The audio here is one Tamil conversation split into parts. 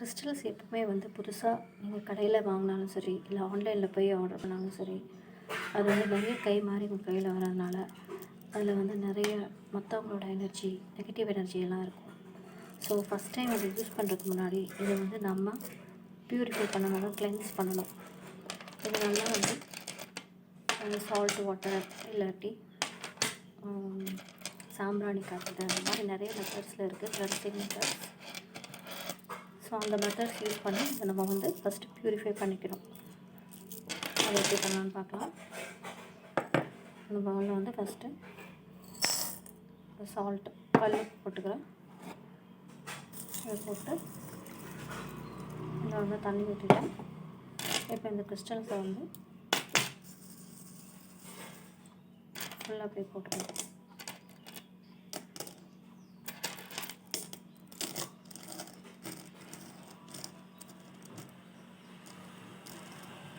கிறிஸ்டல்ஸ் எப்பவுமே வந்து புதுசாக நீங்கள் கடையில் வாங்கினாலும் சரி இல்லை ஆன்லைனில் போய் ஆர்டர் பண்ணாலும் சரி அது வந்து நிறைய கை மாறி உங்கள் கையில் வரதுனால அதில் வந்து நிறைய மற்றவங்களோட எனர்ஜி நெகட்டிவ் எனர்ஜி எல்லாம் இருக்கும். ஸோ ஃபஸ்ட் டைம் அதை யூஸ் பண்ணுறதுக்கு முன்னாடி இதை வந்து நம்ம ப்யூரிஃபை பண்ணணும் கிளென்ஸ் பண்ணணும். இது நல்லா வந்து சால்ட் வாட்டர் இல்லாட்டி சாம்பிராணி காட்டுறது அந்த மாதிரி நிறைய மெத்தட்ஸில் இருக்குது கிளென்சிங் மெத்தட்ஸ் ஸோ அந்த மெத்தட்ஸ் யூஸ் பண்ணி இதை நம்ம வந்து ஃபஸ்ட்டு ப்யூரிஃபை பண்ணிக்கணும். அதை எப்படி பண்ணலான்னு பார்க்கலாம். அந்த பவுலில் வந்து ஃபஸ்ட்டு சால்ட்டு கல் போட்டுக்கிறேன் இதை போட்டு இதில் வந்து தண்ணி ஊற்றிட்டேன் இப்போ இந்த கிறிஸ்டல்ஸை வந்து ஃபுல்லாக போய் போட்டுக்கலாம்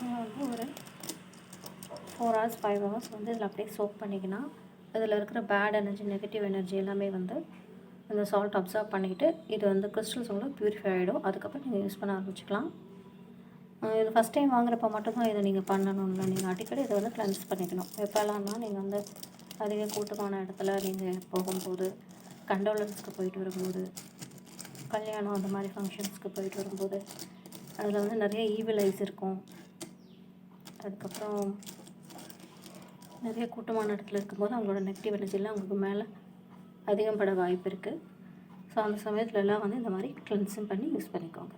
வந்து ஒரு ஃபோர் ஹவர்ஸ் ஃபைவ் ஹவர்ஸ் வந்து இதில் அப்படியே சோப் பண்ணிக்கினா இதில் இருக்கிற பேட் எனர்ஜி நெகட்டிவ் எனர்ஜி எல்லாமே வந்து இந்த சால்ட் அப்சர்வ் பண்ணிக்கிட்டு இது வந்து கிறிஸ்டல்ஸோட ப்யூரிஃபை ஆகிடும் அதுக்கப்புறம் நீங்கள் யூஸ் பண்ண ஆரம்பிச்சிக்கலாம். இது ஃபஸ்ட் டைம் வாங்குறப்ப மட்டும்தான் இதை நீங்கள் பண்ணணும்ல. நீங்கள் அடிக்கடி இதை வந்து கிளென்ஸ் பண்ணிக்கணும். எப்போல்லாம்னா நீங்கள் வந்து அதிக கூட்டமான இடத்துல நீங்கள் போகும்போது கண்டோலன்ஸ்க்கு போயிட்டு வரும்போது கல்யாணம் அந்த மாதிரி ஃபங்க்ஷன்ஸ்க்கு போயிட்டு வரும்போது அதில் வந்து நிறைய ஈவில் ஐஸ் இருக்கும். அதுக்கப்புறம் நிறைய கூட்டமான இடத்துல இருக்கும்போது அவங்களோட நெகட்டிவ் எனர்ஜிலாம் அவங்களுக்கு மேலே அதிகம் பட வாய்ப்பு இருக்குது ஸோ அந்த சமயத்துலலாம் வந்து இந்த மாதிரி கிளென்சிங் பண்ணி யூஸ் பண்ணிக்கோங்க.